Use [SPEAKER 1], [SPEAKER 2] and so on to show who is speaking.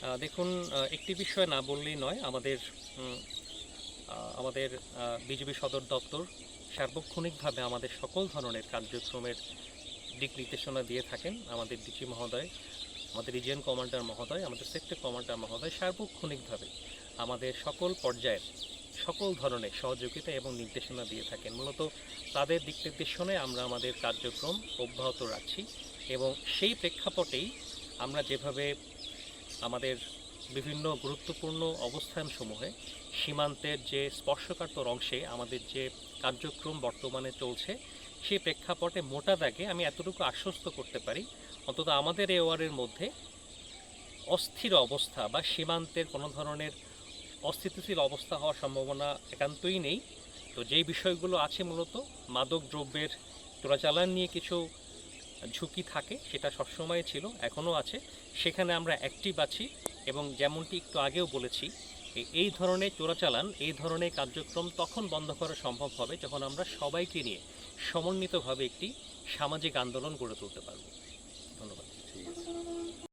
[SPEAKER 1] দেখুন একটি বিষয় না বললেই নয়, আমাদের আমাদের বিজেপি সদর দপ্তর সার্বক্ষণিকভাবে আমাদের সকল ধরনের কার্যক্রমের দিক নির্দেশনা দিয়ে থাকেন আমাদের ডিজি মহোদয়, আমাদের রিজিয়ন কমান্ডার মহোদয়, আমাদের সেক্টর কমান্ডার মহোদয় সার্বক্ষণিকভাবে আমাদের সকল পর্যায়ের সকল ধরনের সহযোগিতা এবং নির্দেশনা দিয়ে থাকেন। মূলত তাদের দিক নির্দেশনায় আমরা আমাদের কার্যক্রম অব্যাহত রাখছি এবং সেই প্রেক্ষাপটেই আমরা যেভাবে আমাদের বিভিন্ন গুরুত্বপূর্ণ অবস্থানসমূহে সীমান্তের যে স্পর্শকাতর অংশে আমাদের যে কার্যক্রম বর্তমানে চলছে, সেই প্রেক্ষাপটে মোটা দাগে আমি এতটুকু আশ্বস্ত করতে পারি, অন্তত আমাদের এ ওয়ার্ডের মধ্যে অস্থির অবস্থা বা সীমান্তের কোনো ধরনের অস্থিতিশীল অবস্থা হওয়ার সম্ভাবনা একান্তই নেই। তো যেই বিষয়গুলো আছে মূলত মাদক দ্রব্যের চোরাচালান নিয়ে কিছু ঝুঁকি থাকে, সেটা সবসময় ছিল, এখনও আছে। সেখানে আমরা অ্যাক্টিভ আছি এবং যেমনটি একটু আগেও বলেছি এই ধরনের চোরাচালান, এই ধরনের কার্যক্রম তখন বন্ধ করা সম্ভব হবে যখন আমরা সবাইকে নিয়ে সমন্বিতভাবে একটি সামাজিক আন্দোলন গড়ে তুলতে পারব।